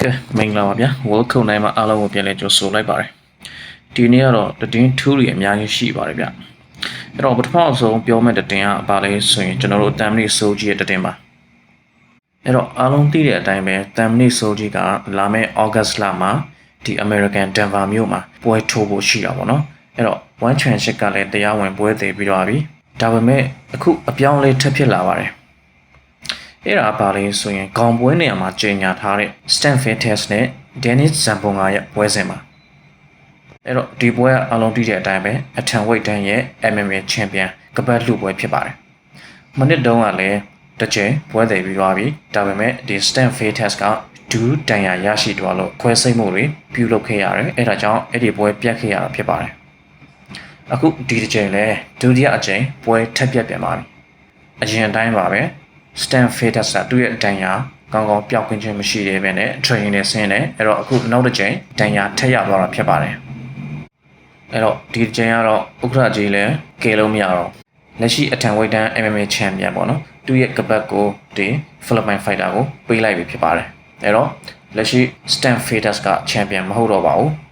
ကဲမင်္ဂလာပါဗျာ World Cup နိုင်မှာအားလုံးကိုပြန်လည်ကြိုဆိုလိုက်ပါတယ်ဒီနေ့ကတော့တည်င်းထူးတွေအများကြီးရှိပါတယ်ဗျအဲ့တော့ပထမအဆုံးပြောမယ့်တည်င်းကဘာလဲဆိုရင်ကျွန်တော်တို့တမ်မနီဆိုဂျီရဲ့တည်င်းပါအဲ့တော့အားလုံးသိတဲ့အတိုင်းပဲတမ်မနီဆိုဂျီကလာမယ့် August လမှာဒီ American Denver မြို့မှာပွဲထိုးဖို့ရှိတာပေါ့နော်အဲ့တော့ One Championship ကလည်းတရားဝင်ပွဲသေးပြီးတော့ပြီဒါပေမဲ့အခုအပြောင်းအလဲထပ်ဖြစ်လာပါတယ် အဲ့ဒါပါလေဆိုရင်ခေါင်ပွဲနေရာမှာချိန်ညာထားတဲ့ Stanford Test နဲ့ Dennis Zambonga ရဲ့ပွဲစဉ်မှာအဲ့တော့ဒီပွဲကအလုံးတည်တဲ့အတိုင်းပဲအထံဝိတ်တန်းရဲ့ MMA Champion ကပတ်လူပွဲဖြစ်ပါတယ်။မနစ်တုန်းကလည်းတစ်ချိန်ပွဲသေးပြီးသွားပြီ။ဒါပေမဲ့ဒီ Stanford Test ကဒူးတန်ရာရရှိသွားလို့ခွဲစိတ်မှုတွေပြုလုပ်ခဲ့ရတယ်။အဲ့ဒါကြောင့်အဲ့ဒီပွဲပြတ်ခဲ့ရတာဖြစ်ပါတယ်။အခုဒီတစ်ချိန်လဲဒုတိယအချိန်ပွဲထပ်ပြတ်ပြန်ပါပြီ။အရင်အတိုင်းပါပဲ။ Stanford Test ကသူ့ရဲ့တန်ရာကောင်းကောင်းပျောက်ကင်းခြင်းမရှိသေးပဲနဲ့ training နဲ့ဆင်းတယ်။အဲ့တော့အခုနောက်တစ်ချိန်တန်ရာထက်ရသွားတာဖြစ်ပါတယ်။အဲ့တော့ဒီတစ်ချိန်ကတော့ဥက္ကဋ္ဌကြီးလည်းကယ်လို့မရတော့လက်ရှိအထံဝိတ်တန်း MMA Champion ပေါ့နော်။သူ့ရဲ့ကပတ်ကိုဒီ Philippine Fighter ကိုပေးလိုက်ပြီဖြစ်ပါတယ်။အဲ့တော့လက်ရှိ Stanford Test က Champion မဟုတ်တော့ပါဘူး။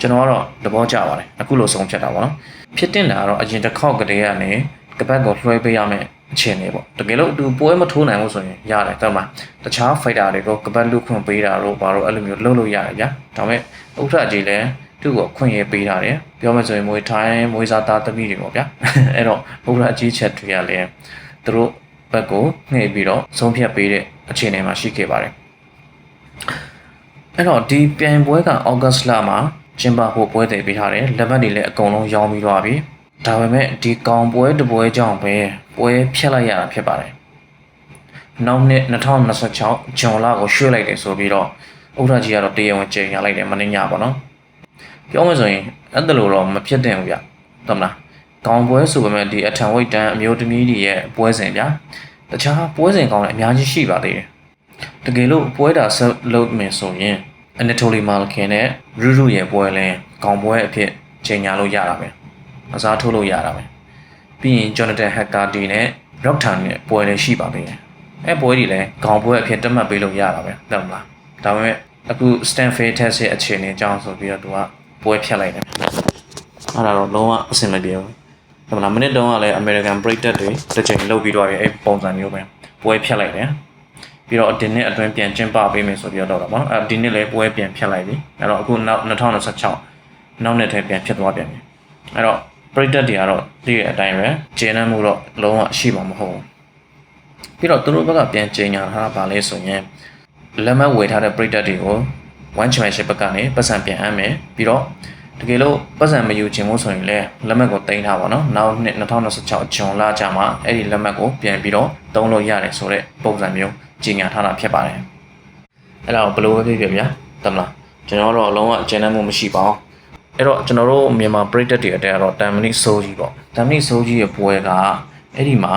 ကျွန်တော်ကတော့သဘောကျပါတယ်အခုလိုဆုံးဖြတ်တာပေါ့နော်ဖြစ်တင်တာကတော့အရင်တစ်ခေါက်ကတည်းကနေကပတ်ကိုလွှဲပေးရမယ် အခြေအနေပေါ့တကယ်လို့အတူပွဲမထိုးနိုင်ဘူးဆိုရင်ရတယ်တော်မှာတခြား fighter တွေကိုကပတ်လူခွင့်ပေးတာတော့ဘာလို့အဲ့လိုမျိုးလုပ်လို့ရတယ်ဗျာဒါပေမဲ့ဥထကြီးလည်းသူ့ကိုခွင့်ရပေးတာတယ်ပြောမယ်ဆိုရင်မွေထိုင်းမွေစားသားသမီးတွေပေါ့ဗျာအဲ့တော့ဥထကြီးချက်တွေကလည်းသူတို့ဘက်ကိုနှိပ်ပြီးတော့ဆုံးဖြတ်ပေးတဲ့အခြေအနေမှာရှိခဲ့ပါတယ်အဲ့တော့ဒီပြိုင်ပွဲကဩဂတ်စ်လမှာကျင်းပဖို့ပွဲတည်ပေးထားတယ်လက်မှတ်တွေလည်းအကုန်လုံးရောင်းပြီးသွားပြီ ဒါပေမဲ့ဒီကောင်ပွဲတစ်ပွဲကြောင့်ပဲပွဲဖြတ်လိုက်ရတာဖြစ်ပါတယ်နောက်နှစ်2026ဂျွန်လကိုရွှေ့လိုက်တယ်ဆိုပြီးတော့ဥဒ္ဒကြီးကတော့တရားဝင်ကြေညာလိုက်တယ်မင်းညပေါ့နော်ပြောမှဆိုရင်အဲ့ဒါလိုတော့မဖြစ်တင်ဘူးဗျဟုတ်မလားကောင်ပွဲဆိုပေမဲ့ဒီအထံဝိတ်တန်းအမျိုးသမီးတွေရဲ့ပွဲစဉ်ဗျာတခြားပွဲစဉ်ကောင်းလည်းအများကြီးရှိပါသေးတယ်တကယ်လို့ပွဲတာဆက်လုပ်မယ်ဆိုရင်အနတိုလီမာလခင်နဲ့ရူရူရဲ့ပွဲလဲကောင်ပွဲအဖြစ်ချိန်ညာလို့ရတာပဲ အစားထိုးလို့ရတာပဲပြီးရင် Jonathan Hackerty နဲ့ Rockton နဲ့ပွဲလည်းရှိပါသေးတယ်အဲပွဲတွေလည်းကောင်ပွဲအဖြစ်တတ်မှတ်ပေးလို့ရတာပဲဟုတ်မလားဒါပေမဲ့အခု Stanford Test ရဲ့အခြေအနေအကြောင်းဆိုပြီးတော့သူကပွဲဖြတ်လိုက်တယ်အဲ့ဒါတော့လုံးဝအဆင်မပြေဘူးဟုတ်မလားမိနစ်တုန်းကလည်း American Break တက်တွေတစ်ချိန်လုပ်ပြီးတော့ရဲ့အဲ့ပုံစံမျိုးပဲပွဲဖြတ်လိုက်တယ်ပြီးတော့ဒီနှစ်အတွင်းပြန်ကျင်းပပေးမယ်ဆိုပြီးတော့တော့ဗောနော်အဲဒီနှစ်လည်းပွဲပြန်ဖြတ်လိုက်ပြီအဲ့တော့အခုနောက်2026နောက်နှစ်ထဲပြန်ဖြစ်သွားပြန်ပြီအဲ့တော့ ပရိသတ်တွေကတော့ဒီရဲ့အတိုင်းပဲကျင်းနှမှုတော့လုံးဝရှိမှာမဟုတ်ဘူးပြီးတော့သူတို့ဘက်ကပြန်ကျင်းညာထားတာပါလဲဆိုရင်လက်မှတ်ဝယ်ထားတဲ့ပရိသတ်တွေကို one championship ဘက်ကနေပတ်စံပြန်အမ်းမယ်ပြီးတော့တကယ်လို့ပတ်စံမယူချင်ဘူးဆိုရင်လည်းလက်မှတ်ကိုတင်ထားပါတော့နောက်နှစ်2026ဂျွန်လကျမှအဲ့ဒီလက်မှတ်ကိုပြန်ပြီးတော့တုံးလို့ရတယ်ဆိုတဲ့ပုံစံမျိုးကြီးညာထားတာဖြစ်ပါတယ်အဲ့ဒါကိုဘယ်လိုပဲဖြစ်ဖြစ်ဗျာတမလားကျွန်တော်တို့အလုံးဝကျန်တဲ့မှုမရှိပါဘူး အဲ့တော့ကျွန်တော်တို့မြန်မာပရိသတ်တွေအတက်ကတော့တမ်မနီဆိုးကြီးပေါ့တမ်မနီဆိုးကြီးရဲ့ပွဲကအဲ့ဒီမှာ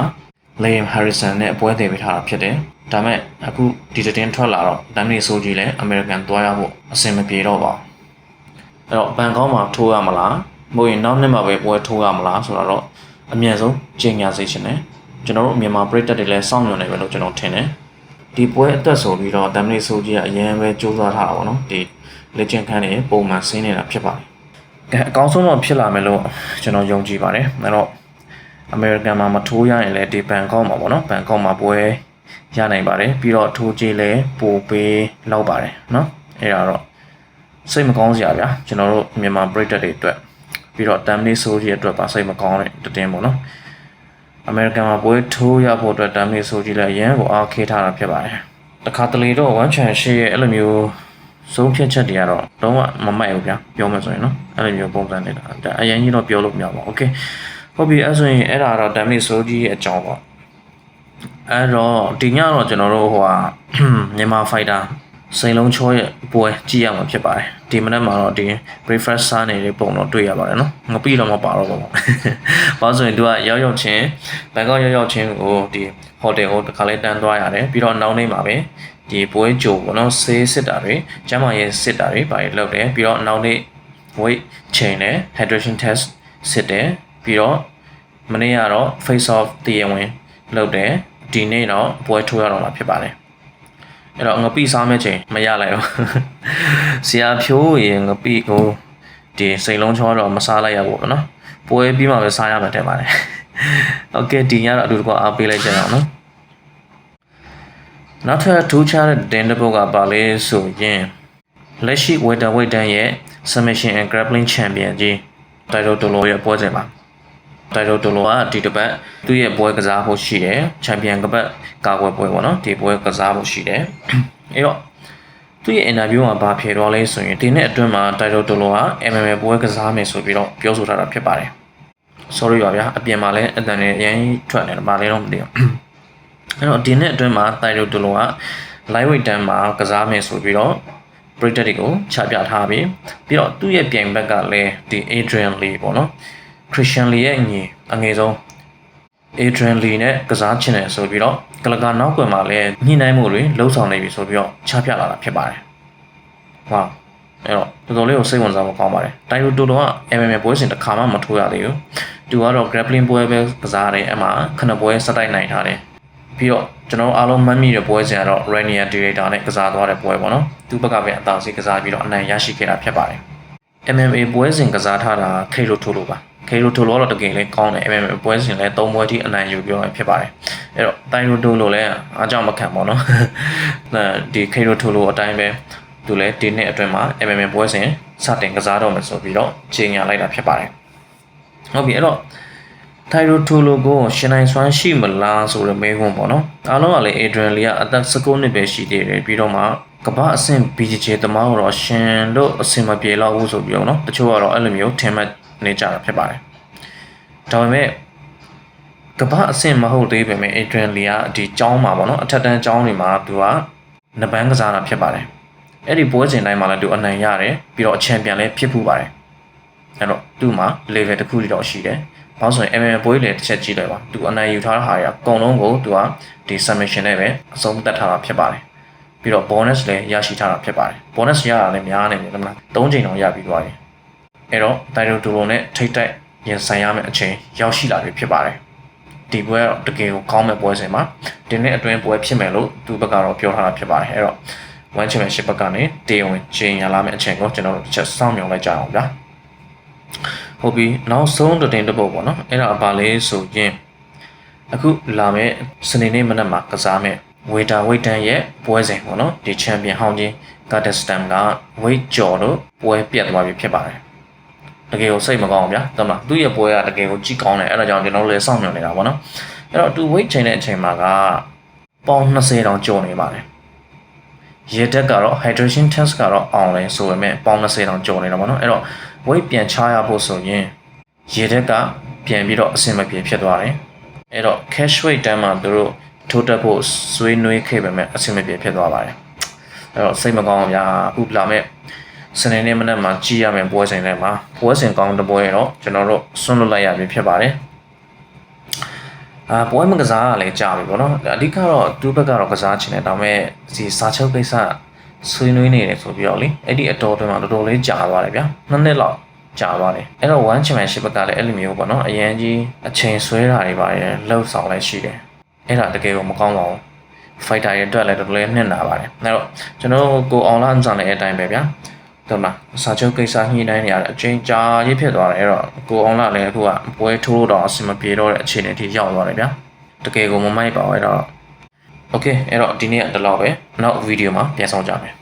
Liam Harrison နဲ့ပွဲတည်ပေးထားတာဖြစ်တယ်ဒါမဲ့အခုဒီတင်ထွက်လာတော့တမ်မနီဆိုးကြီးလည်း American သွားရဖို့အဆင်မပြေတော့ပါဘူးအဲ့တော့ဘန်ကောက်မှာထိုးရမလားမဟုတ်ရင်နောက်နှစ်မှာပဲပွဲထိုးရမလားဆိုတော့အမြန်ဆုံးချိန်ညာစေချင်တယ်ကျွန်တော်တို့မြန်မာပရိသတ်တွေလည်းစောင့်မျှော်နေပဲလို့ကျွန်တော်ထင်တယ်ဒီပွဲအသက်ဆိုပြီးတော့တမ်မနီဆိုးကြီးကအရင်ပဲစူးစမ်းထားတာပေါ့နော်ဒီ legend ခန်းတွေပုံမှန်ဆင်းနေတာဖြစ်ပါတယ်ကဲ အကောင်းဆုံးတော့ဖြစ်လာမယ်လို့ကျွန်တော်ယုံကြည်ပါတယ်အဲ့တော့ American မှာမထိုးရရင်လည်းဒီဘန်ကောက်မှာပေါ့နော်ဘန်ကောက်မှာပွဲရနိုင်ပါတယ်ပြီးတော့ထိုးကြေးလည်းပိုပေးလောက်ပါတယ်နော်အဲ့ဒါတော့စိတ်မကောင်းစရာဗျာကျွန်တော်တို့မြန်မာပရိသတ်တွေအတွက်ပြီးတော့တမ်နီဆိုကြီးအတွက်ပါစိတ်မကောင်းတဲ့တင်းပေါ့နော်အမေရိကန်မှာပွဲထိုးရဖို့အတွက်တမ်နီဆိုကြီးလည်းရန်ကိုအားခေးထားတာဖြစ်ပါတယ်တခါတလေတော့ဝမ်ချန်ရှေ့ရဲ့အဲ့လိုမျိုး ဆုံးဖြတ်ချက်တွေကတော့တော့မမိုက်ဘူးဗျာပြောမှဆိုရင်နော်အဲ့လိုမျိုးပုံစံနေတာဒါအရင်ကြီးတော့ပြောလို့မရပါဘူးโอเคဟုတ်ပြီအဲ့ဆိုရင်အဲ့ဒါတော့ဒမ်မီဆိုကြီးရဲ့အကြောင်းပေါ့အဲ့တော့ဒီညတော့ကျွန်တော်တို့ဟိုဟာမြန်မာဖိုက်တာစိန်လုံးချောရဲ့ပွဲကြည့်ရမှာဖြစ်ပါတယ်ဒီမနက်မှာတော့ဒီ breakfast စားနေတဲ့ပုံတော့တွေ့ရပါတယ်နော်ငပိတော့မပါတော့ဘူးပေါ့ဘာလို့ဆိုရင်သူကရောက်ရောက်ချင်းဘန်ကောက်ရောက်ရောက်ချင်းကိုဒီဟိုတယ်ကိုတစ်ခါလေးတန်းသွားရတယ်ပြီးတော့နောက်နေ့မှာပဲ ဒီပွဲကြိုပေါ့နော်ဆေးစစ်တာတွေကျန်းမာရေးစစ်တာတွေပါရလုပ်တယ်ပြီးတော့နောက်နေ့ weight chain နဲ့ hydration test စစ်တယ်ပြီးတော့မနေ့ကတော့ face off တရားဝင်လုပ်တယ်ဒီနေ့တော့ပွဲထိုးရတော့မှာဖြစ်ပါတယ် အဲ့တော့ငပိစားမဲ့ချိန်မရလိုက်တော့ ဆရာဖြိုးရင်ငပိကိုဒီစိန်လုံးချောတော့မစားလိုက်ရဘူးပေါ့နော်ပွဲပြီးမှပဲစားရမှာတဲ့ပါတယ်โอเคဒီညတော့အတူတကွအားပေးလိုက်ကြအောင်နော် နောက်ထပ်ထူးခြားတဲ့တင်တစ်ပုတ်ကပါလေဆိုရင်လက်ရှိ Welter Weight တန်းရဲ့ Submission and Grappling Champion ကြီးတိုင်တိုတိုလိုရဲ့ပွဲစဉ်မှာတိုင်တိုတိုလိုကဒီတစ်ပတ်သူ့ရဲ့ပွဲကစားဖို့ရှိတယ်ချန်ပီယံကပတ်ကာကွယ်ပွဲပေါ့နော်ဒီပွဲကစားဖို့ရှိတယ်အဲ့တော့သူ့ရဲ့ interview မှာဘာဖြေတော့လဲဆိုရင်ဒီနေ့အတွင်းမှာတိုင်တိုတိုလိုက MMA ပွဲကစားမယ်ဆိုပြီးတော့ပြောဆိုထားတာဖြစ်ပါတယ် sorry ပါဗျာအပြင်မှာလည်းအတန်နဲ့အရင်ထွက်နေတယ်ဘာလဲတော့မသိဘူး အဲ့တော့ဒီနေ့အတွင်းမှာတိုင်တိုတိုလိုက live weight တန်းမှာကစားမယ်ဆိုပြီးတော့ပရိသတ်တွေကိုချပြထားပြီးပြီးတော့သူ့ရဲ့ပြိုင်ဘက်ကလည်းဒီ Adrian Lee ပေါ့နော် Christian Lee ရဲ့ညီအငယ်ဆုံး Adrian Lee နဲ့ကစားချင်တယ်ဆိုပြီးတော့ကလကာနောက်ကွယ်မှာလည်းညှိနှိုင်းမှုတွေလှုပ်ဆောင်နေပြီဆိုပြီးတော့ချပြလာတာဖြစ်ပါတယ်။ဟောအဲ့တော့တော်တော်လေးကိုစိတ်ဝင်စားဖို့ကောင်းပါတယ်။တိုင်တိုတိုက MMA ပွဲစဉ်တစ်ခါမှမထိုးရသေးဘူး။သူကတော့ grappling ပွဲပဲကစားတယ်အမှခဏပွဲစတိုက်နိုင်ထားတယ်။ ပြီးတော့ကျွန်တော်အားလုံးမှတ်မိတဲ့ပွဲစဉ်ကတော့ Rainier Director နဲ့ကစားသွားတဲ့ပွဲပေါ့နော်။သူ့ဘက်ကပဲအသာစီးကစားပြီးတော့အနိုင်ရရှိခဲ့တာဖြစ်ပါတယ်။ MMA ပွဲစဉ်ကစားထားတာခေလိုထိုလိုပါခေလိုထိုလိုကတော့တကယ်လေးကောင်းတယ် MMA ပွဲစဉ်လည်း၃ပွဲထိအနိုင်ယူပြောရဖြစ်ပါတယ်အဲ့တော့တိုင်လိုတိုလိုလည်းအားကြောင့်မခံပါတော့အဲဒီခေလိုထိုလိုအတိုင်းပဲသူလည်းဒီနှစ်အတွင်းမှာ MMA ပွဲစဉ်စတင်ကစားတော့မယ်ဆိုပြီးတော့ကြေညာလိုက်တာဖြစ်ပါတယ်ဟုတ်ပြီအဲ့တော့ ထိုင်ရိုထိုလိုကိုရှင်နိုင်စွမ်းရှိမလားဆိုတဲ့မေးခွန်းပေါ့နော်အားလုံးကလည်း Adrian Lee ကအသက်19နှစ်ပဲရှိသေးတယ်ပြီးတော့မှကမ္ဘာအဆင့် BJJ တမောင်းတော့ရှင်တို့အဆင်မပြေတော့ဘူးဆိုပြီးတော့နော်တချို့ကတော့အဲ့လိုမျိုးထင်မှတ်နေကြတာဖြစ်ပါတယ်ဒါပေမဲ့ကမ္ဘာအဆင့်မဟုတ်သေးပေမဲ့ Adrian Lee ကဒီចောင်းမှာပေါ့နော်အထက်တန်းចောင်းတွေမှာသူကနပန်းကစားတာဖြစ်ပါတယ်အဲ့ဒီပွဲစဉ်တိုင်းမှာလည်းသူအနိုင်ရတယ်ပြီးတော့အချန်ပီယံလည်းဖြစ်ဖူးပါတယ် အဲ့တော့သူ့မှာ level တစ်ခုတည်းတော့ရှိတယ်ဘာလို့ဆိုရင် MMA ပွဲလေတစ်ချက်ကြည့်လိုက်ပါသူအနိုင်ယူထားတဲ့ဟာတွေအကုန်လုံးကိုသူကဒီ submission နဲ့ပဲအဆုံးသတ်ထားတာဖြစ်ပါတယ်ပြီးတော့ bonus လည်းရရှိထားတာဖြစ်ပါတယ် bonus ရတာလည်းများနေတယ်မလား၃ချိန်တောင်ရပြီးသွားပြီအဲ့တော့တိုင်တိုဒူလိုနဲ့ထိတ်တိုက်ရင်ဆိုင်ရမယ့်အချိန်ရောက်ရှိလာပြီဖြစ်ပါတယ်ဒီပွဲတော့တကယ်ကိုကောင်းမဲ့ပွဲစဉ်မှာဒီနေ့အတွင်းပွဲဖြစ်မယ်လို့သူဘက်ကတော့ပြောထားတာဖြစ်ပါတယ်အဲ့တော့ one championship ဘက်ကနေတေဝင်ချိန်ရလာမယ့်အချိန်ကိုကျွန်တော်တို့တစ်ချက်စောင့်မျှော်လိုက်ကြအောင်ဗျာ ဟုတ်ပြီနောက်ဆုံးတစ်တင်တစ်ပုတ်ပေါ့နော်အဲ့ဒါဘာလဲဆိုရင်အခုလာမယ့်စနေနေ့မနက်မှာကစားမယ့်ဝေတာဝိတ်တန်ရဲ့ပွဲစဉ်ပေါ့နော်ဒီချန်ပီယံဟောင်းချင်းကာဒက်စတမ်ကဝိတ်ကျော်လို့ပွဲပြတ်သွားပြီဖြစ်ပါတယ်တကယ်ကိုစိတ်မကောင်းဘူးဗျာတမလားသူ့ရဲ့ပွဲကတကယ်ကိုကြည့်ကောင်းတယ်အဲ့ဒါကြောင့်ကျွန်တော်တို့လည်းစောင့်မျှော်နေတာပေါ့နော်အဲ့တော့သူဝိတ်ချိန်တဲ့အချိန်မှာကပေါင်20တောင်ကျော်နေပါတယ်ရေတက်ကတော့ hydration test ကတော့အောင်လဲဆိုပေမဲ့ပေါင်20တောင်ကျော်နေတာပေါ့နော်အဲ့တော့ weight ပြန်ချရဖို့ဆိုရင်ရေတက်ကပြန်ပြီးတော့အဆင်မပြေဖြစ်သွားတယ်အဲ့တော့ cash weight တန်းမှာသူတို့ထိုးတက်ဖို့ဆွေးနွေးခဲ့ပေမဲ့အဆင်မပြေဖြစ်သွားပါတယ်အဲ့တော့စိတ်မကောင်းဗျာဥပလာမဲ့စနေနေ့မနက်မှာကြည့်ရမယ်ပွဲစဉ်ထဲမှာပွဲစဉ်ကောင်းတဲ့ပွဲတော့ကျွန်တော်တို့ဆွန့်လွတ်လိုက်ရပြီဖြစ်ပါတယ်အာပွဲမကစားရလဲကြာပြီပေါ့နော်အဓိကတော့သူ့ဘက်ကတော့ကစားချင်တယ်ဒါပေမဲ့ဒီစာချုပ်ကိစ္စ ဆွေးနွေးနေတယ်ဆိုပြီးတော့လေအဲ့ဒီအတော်တွင်မှာတော်တော်လေးကြာသွားတယ်ဗျာနှစ်နှစ်လောက်ကြာသွားတယ်အဲ့တော့ one championship ကလည်းအဲ့လိုမျိုးပေါ့နော်အရန်ကြီးအချိန်ဆွဲတာတွေပါတယ်လှုပ်ဆောင်လိုက်ရှိတယ်အဲ့ဒါတကယ်ကိုမကောင်းပါဘူး fighter ရဲ့အတွက်လည်းတော်တော်လေးနှစ်နာပါတယ်အဲ့တော့ကျွန်တော်ကိုအောင်လာအန်ဆောင်တဲ့အတိုင်းပဲဗျာတော့မှာစာချုပ်ကိစ္စညှိနှိုင်းနေရတဲ့အချိန်ကြာကြီးဖြစ်သွားတယ်အဲ့တော့ကိုအောင်လာလည်းအခုကပွဲထိုးလို့တော့အဆင်မပြေတော့တဲ့အခြေအနေထိရောက်သွားတယ်ဗျာတကယ်ကိုမမိုက်ပါဘူးအဲ့တော့ Okay အဲ့တော့ဒီနေ့ကဒီလောက်ပဲနောက်ဗီဒီယိုမှာပြန်ဆောင်ကြမယ်